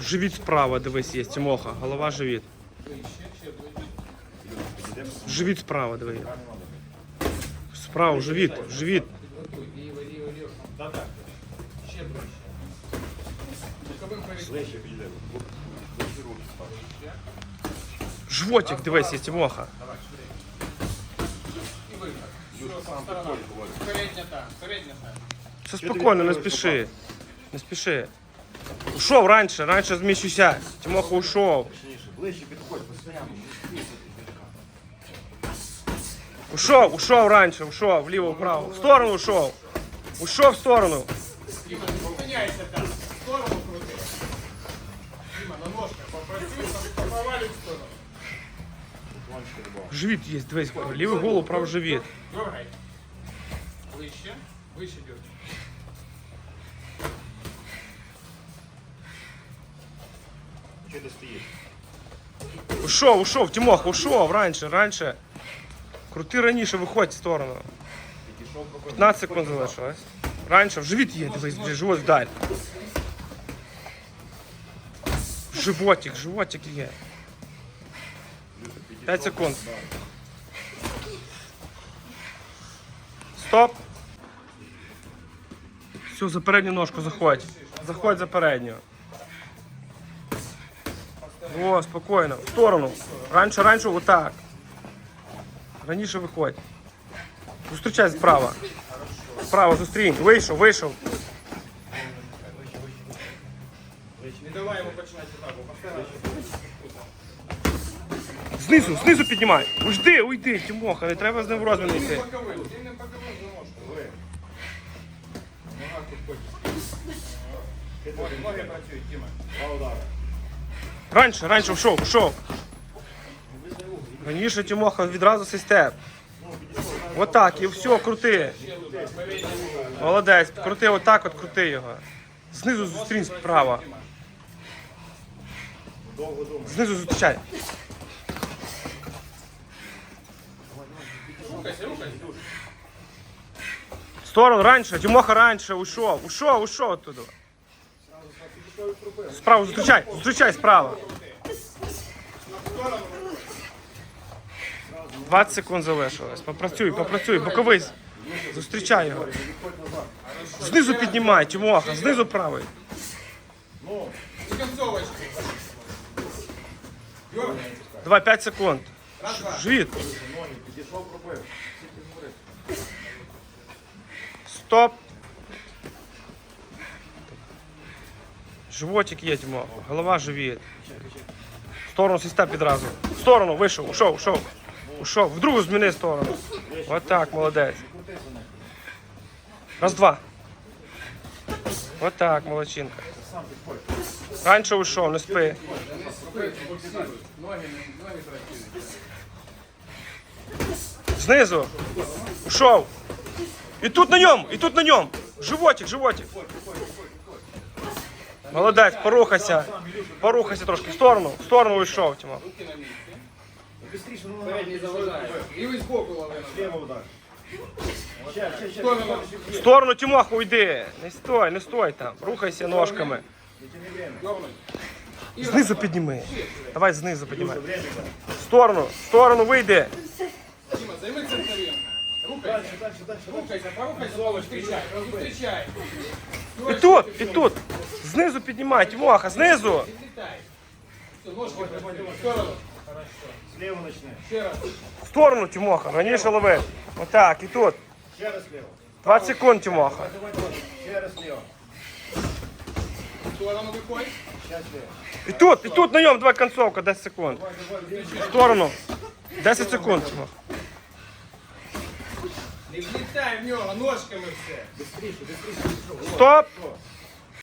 Живіт справа, дивись, є, Тимоха. Голова живіт. Живіт справа, диви. Справа, живіт, живіт. Животик, дивись, є, Тимоха. Все спокійно, не спіши. Не спіши. Ушов раніше, раніше зміщуйся. Тимоха ушов. Точніше, ближче підходь, постійно. Ушов, ушов раніше, ушов, вліво, вправо. В сторону ушов. Ушов в сторону. Діма, не зупиняйся там. В сторону крути. Діма, на ножках попрацюй, повалюй в сторону. Живіт є, дивись, лівий голову, правий живіт. Дергай. Вище. Вище дергай. Стоїш? Ушов, ушов, Тимоха, ушов раніше, раніше. Крути раніше, виходь в сторону. 15 секунд залишилось. Раніше в живіт є, дивись, живот вдаль. Животик, животик є. 5 секунд. Стоп. Все, за передню ножку заходь. Заходь за передню. О, спокійно. В сторону. Раніше, раніше, отак. Раніше виходь. Зустрічай справа. Справа зустрінь. Вийшов, вийшов. Не давай йому починати атаку. Знизу, знизу піднімай. Уйди, уйди, Тимоха, не треба з ним в розмін йти. Ноги, працюють, Діма. Два удари. Раніше, раніше вшов, вшов. Раніше Тимоха відразу систем. Отак, і все, крути. Молодець, крути отак, от крути його. Знизу зустрінь справа. Знизу зустрічай. В сторону раніше, Тимоха раніше, ушов, ушов, ушов оттуда. Справа зустрічай, зустрічай справа. 20 секунд залишилось. Попрацюй, попрацюй, боковий. Зустрічай його. Знизу піднімай, Тимоха, знизу правий. Давай 5 секунд. Живіт. Стоп. Животик є, Тимоха. Голова живіт. В сторону сіста підразу. В сторону, вийшов, ушов, ушов. Ушов. В другу зміни сторону. От так, молодець. Раз, два. От так, молодчинка. Раніше ушов, не спи. Знизу. Ушов. І тут на ньому, і тут на ньому. Животик, животик. Молодець, порухайся. Порухайся трошки. В сторону, в сторону уйшов. Сторону. В сторону, Тімоху, уйди. Не стой, не стой там. Рухайся ножками. Знизу підніми. Давай знизу піднімай. В сторону, в сторону вийди. Діма, займи центровим. Рухайся. Рухайся, порухайся, зустрічай. Зустрічай. І тут, і тут. Знизу піднімай, Тімоха, знизу. Відлітай. Все, ножки працюють. В сторону. Слева начни. Ще раз. В сторону, Тімоха, раніше лови. Отак, і тут. Ще раз слева. 20 секунд, Тімоха. Давай, давай. Ще раз слева. В сторону виходь. Ще слева. І тут, і тут на ньому, давай концовка, 10 секунд. В сторону. 10 секунд, Тімоха. Не влітай в нього, ножками все. Стоп.